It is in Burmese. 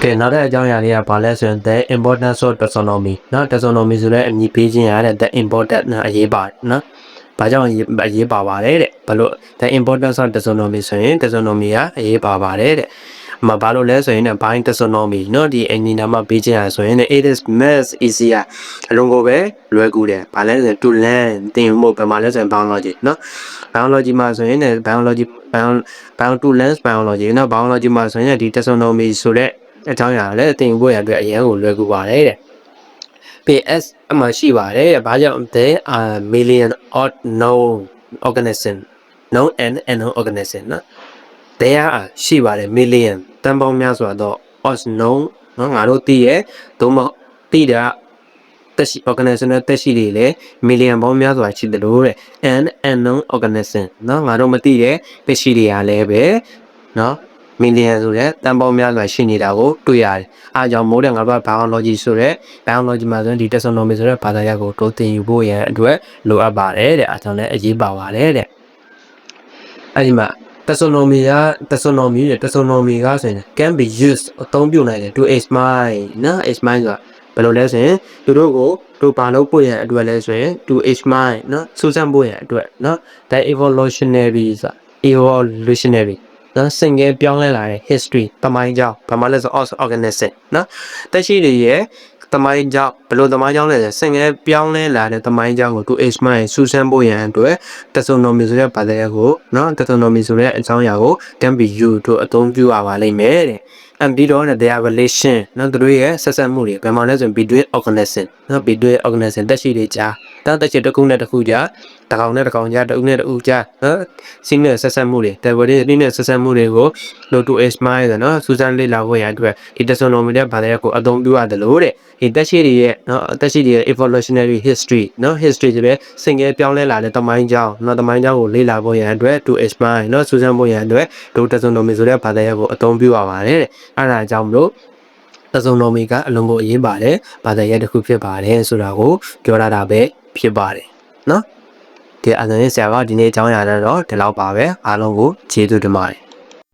ကဲနောက်တဲ့အကြောင်းအရာလေးကဘာလဲဆိုရင် the importance of taxonomy เนาะ taxonomy ဆိုတဲ့အမည်ပေးခြင်းရတဲ့ the important နော်အရေးပါတယ်เนาะဘာကြောင့်အရေးအရေးပါပါတယ်တဲ့ဘလို့ the importance of taxonomy ဆိုရင် taxonomy ကအရေးပါပါတယ်တဲ့မဘာလို့လဲဆိုရင် buying taxonomy เนาะဒီအင်ဂျင်နာမှာပေးခြင်းရဆိုရင် it is mass easier အလုံးကိုပဲလွယ်ကူတယ်ဘာလဲဆိုရင် to learn သင်ဖို့ဘာမှလဲဆိုရင် biology เนาะ biology မှာဆိုရင် biology bio bio to learn biology เนาะ biology မှာဆိုရင်ဒီ taxonomy ဆိုတဲ့ အကြောင်းအရာလည်းသင်ဖို့ရအတွက်အရင်ကိုလွယ်ကူပါတယ်တဲ့ PS အမှရှိပါတယ်တဲ့ဘာကြောင့် there are million of known organism known and unknown organism နော် there are ရှိပါတယ် million တန်ပေါင်းများစွာတော့ of known နော်ငါတို့သိရဲ့သို့မဟုတ်သိတာတက်ရှိ organism နဲ့တက်ရှိတွေလေ million ပေါင်းများစွာရှိတယ်လို့တဲ့ and unknown organism နော်ငါတို့မသိတဲ့တက်ရှိတွေကလည်းပဲနော် million ဆိုတဲ့တန်ပေါင်းများစွာရှိနေတာကိုတွေ့ရတယ်။အားကြောင့်မိုးတဲ့ငါတို့က biology ဆိုတဲ့ biology မှာဆိုရင်ဒီ taxonomy ဆိုတဲ့ဘာသာရပ်ကိုတိုးသင်ယူဖို့ရန်အတွက်လိုအပ်ပါတယ်တဲ့။အားကြောင့်လည်းအရေးပါပါတယ်တဲ့။အဲဒီမှာ taxonomy က taxonomy တဲ့ taxonomy ကဆိုရင် can be used အသုံးပြုနိုင်တယ် to explain နော် explain ဆိုတာဘယ်လိုလဲဆိုရင်သူတို့ကိုတို့ဘာလို့ပို့ရတဲ့အတွက်လဲဆိုရင် to explain နော်စူးစမ်းဖို့ရတဲ့အတွက်နော် the evolutionary ဆိုတာ evolutionary နော်စင်ငယ်ပြောင်းလဲလာတဲ့ history တမိုင်းကြောင်းဘာမှလဲဆို os organism နော်တက်ရှိတွေရဲ့တမိုင်းကြောင်းဘယ်လိုတမိုင်းကြောင်းလဲဆိုစင်ငယ်ပြောင်းလဲလာတဲ့တမိုင်းကြောင်းကိုသူ explain စူးစမ်းဖို့ရန်အတွက် taxonomy ဆိုတဲ့ဘာသာရပ်ကိုနော် taxonomy ဆိုတဲ့အကြောင်းအရာကို can be used တို့အသုံးပြုရပါလိမ့်မယ်တဲ့ and ပြီးတော့ their relation နော်သူတို့ရဲ့ဆက်ဆက်မှုတွေဘယ်မှာလဲဆိုရင် between organism နော် between organism တက်ရှိတွေကြားတောတက်ရှိတစ်ခုနဲ့တစ်ခုကြားတစ်ကောင်နဲ့တစ်ကောင်ကြားတစ်ဦးနဲ့တစ်ဦးကြားနော်စီးနဲ့ဆက်ဆက်မှုတွေ diversity နဲ့ဆက်ဆက်မှုတွေကို low to smile ဆိုနော်စူးစမ်းလေ့လာဖို့ရန်အတွက်ဒီ taxonomy တဲ့ဘာသာရပ်ကိုအသုံးပြုရတယ်လို့တဲ့ဒီတက်ရှိတွေရဲ့နော်တက်ရှိတွေရဲ့ evolutionary history နော် history ဆိုတဲ့စင်ငယ်ပြောင်းလဲလာတဲ့တမိုင်းကြောင်းနော်တမိုင်းကြောင်းကိုလေ့လာဖို့ရန်အတွက် to smile နော်စူးစမ်းဖို့ရန်အတွက်ဒို taxonomy ဆိုတဲ့ဘာသာရပ်ကိုအသုံးပြုရပါတယ်တဲ့အဲ့ဒါကြောင့်မလို့တစုံတော်မီကအလုံးကိုအရေးပါတယ်ဘာသာရပ်တစ်ခုဖြစ်ပါတယ်ဆိုတာကိုပြောရတာပဲဖြစ်ပါတယ်နော်ဒီအစံရဲ့ဆရာကဒီနေ့အကြောင်းအရာတော့ဒီလောက်ပါပဲအားလုံးကိုကျေးဇူးတင်ပါတယ်